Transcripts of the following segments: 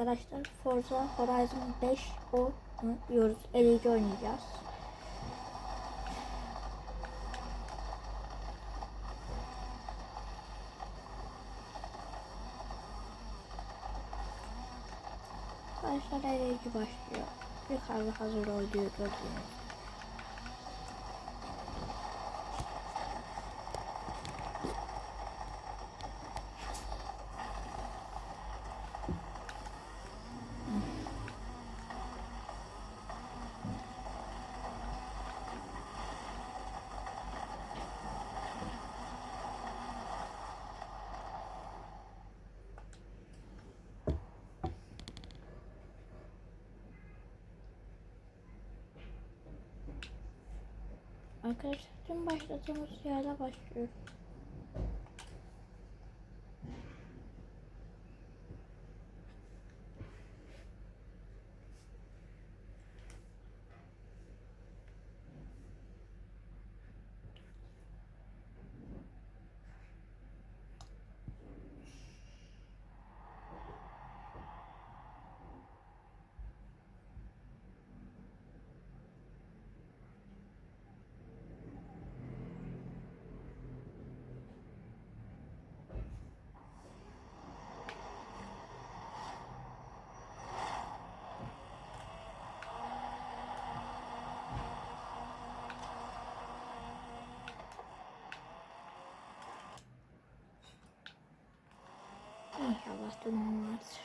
arkadaşlar. Forza Horizon 5 oynuyoruz. Eleyici oynayacağız. Arkadaşlar eleyici başlıyor. Yukarıda hazır oluyor gördüğünüz. Arkadaşlar tüm başladığımız yerde başlıyor. İnşallah duman vardır.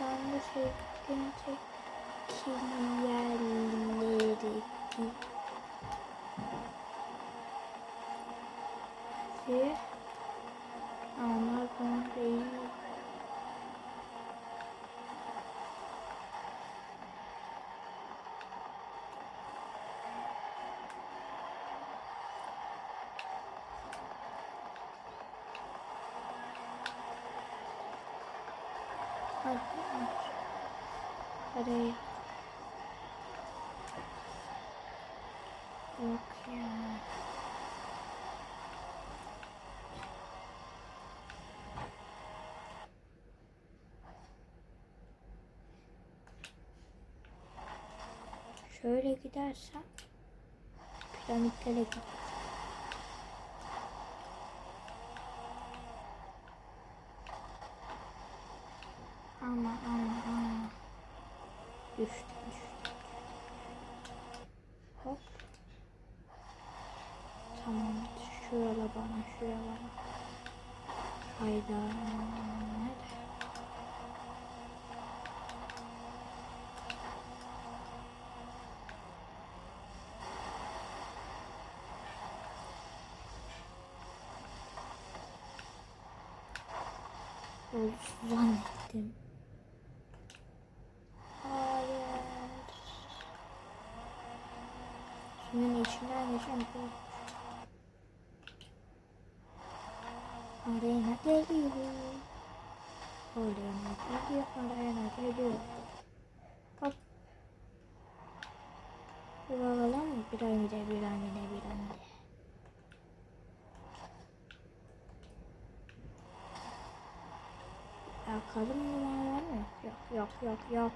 Anda sevdiğim tek yerleri ki onlar bana değil. Parayı. Yok ya. Şöyle gidersem piramitlere git. Ama ama ama. Düştü. Hop. Tamam. Şurada bana şuraya bana. Hayda. Oldu zannettim. Suyun içinden geçen. Arena geliyor. Arena geliyor. Arena geliyor. Hop. Bir bakalım? Piramide, piramide, piramide. Ya kadın numara var mı? Yok, yok, yok, yok.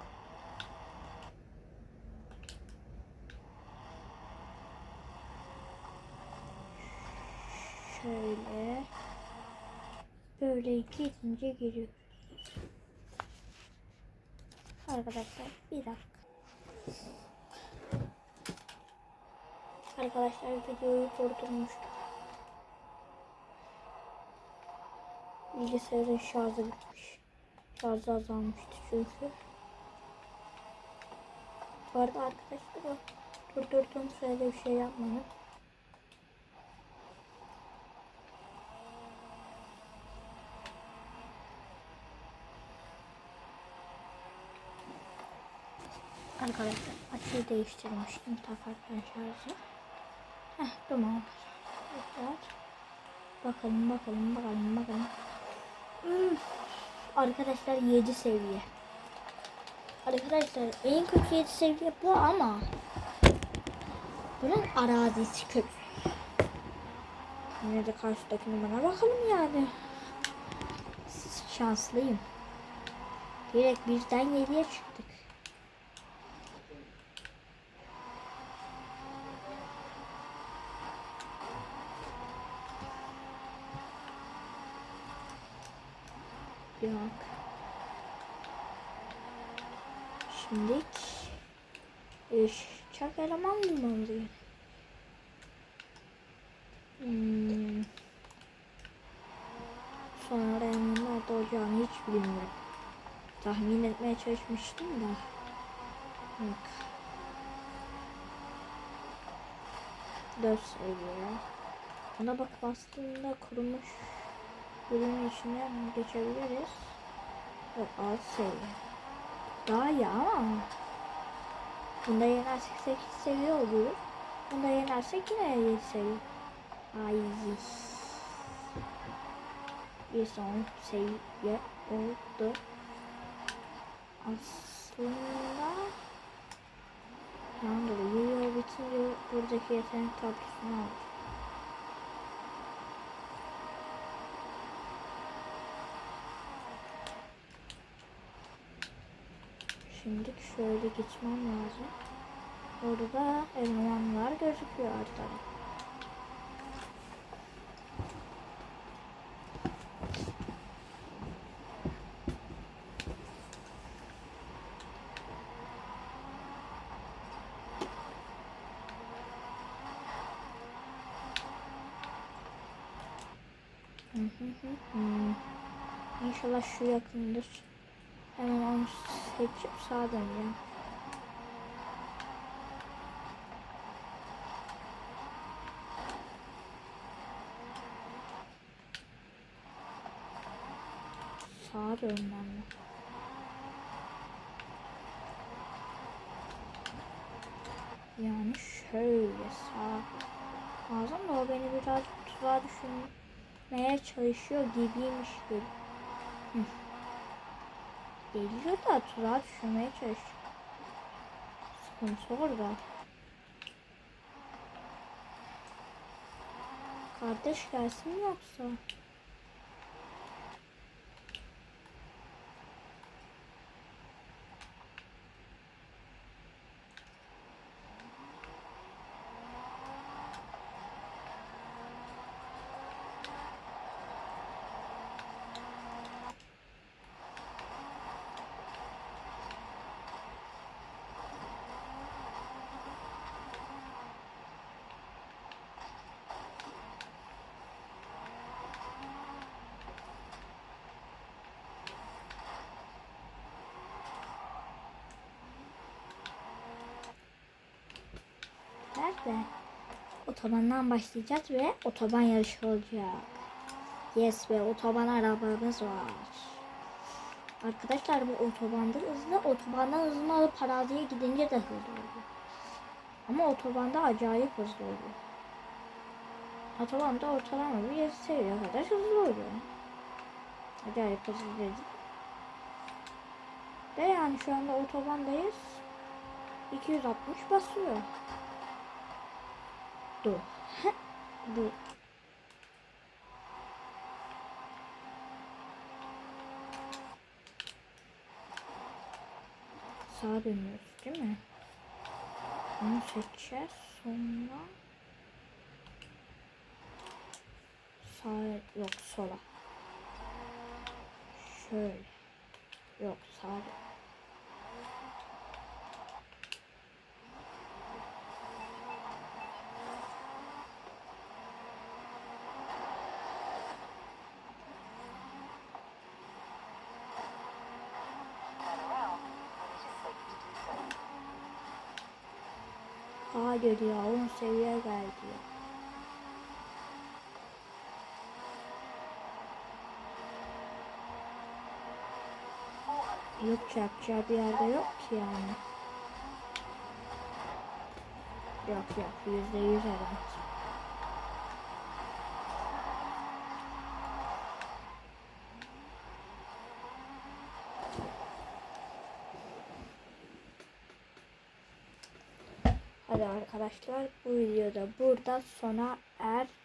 Şöyle. Böyle gidince giriyoruz. Arkadaşlar bir dakika. Arkadaşlar videoyu durdurmuştum. Bilgisayarın şarjı bitmiş. Şarjı azalmıştı çünkü. Bu arada arkadaşlar durdurduğum sırada bir şey yapmadım. Arkadaşlar açıyı değiştirmiştim takarken şarjı. Heh tamam. Evet. Bakalım bakalım bakalım bakalım. Üf. Arkadaşlar 7 seviye. Arkadaşlar en kötü yedi seviye bu ama bunun arazisi kötü. Yine de karşıdaki numara bakalım yani. Şanslıyım. Direkt birden yediye çıktık. Yok. Şimdi iş çak eleman bulmamız gerek. Hmm. Sonra nerede olacağını hiç bilmiyorum. Tahmin etmeye çalışmıştım da. Yok. Dört seviye. Ona bakıp aslında kurumuş bölümün içinden geçebiliriz. Yok alt seviye. Daha iyi ama bunda yenersek 8 seviye oluyor. Bunda yenersek yine 7 seviye. Ay. Bir son seviye oldu. Aslında da yıl bitince buradaki yetenek tablosunu al. Şimdi şöyle geçmem lazım. Orada elemanlar gözüküyor hı. İnşallah şu yakındır. Hemen onu seçip sağa döneceğim. Sağa dönmem mi? Yani şöyle sağ lazım da o beni biraz tuzağa düşünmeye çalışıyor gibiymiş gibi. Hı. Geliyor da tuzağa düşürmeye çalışıyor. Sıkıntı orada. Kardeş gelsin mi yoksa? Nerede? Otobandan başlayacağız ve otoban yarışı olacak. Yes ve otoban arabamız var. Arkadaşlar bu otobanda hızlı, otobandan hızlı alıp araziye gidince de hızlı oluyor. Ama otobanda acayip hızlı oluyor. Otobanda ortalama bir 7 seviye kadar hızlı oluyor. Acayip hızlı dedi. De yani şu anda otobandayız. 260 basıyor. Dur. Bu. Sağa dönüyoruz değil mi? Bunu seçeceğiz. Sonra sağa yok sola. Şöyle. Yok sağa. Hayır ya 10 seviye geldi ya. Yok yapacağı bir yerde yok ki yani. Yok yok yüzde yüz evet. Hadi arkadaşlar bu videoda burada sona erdi.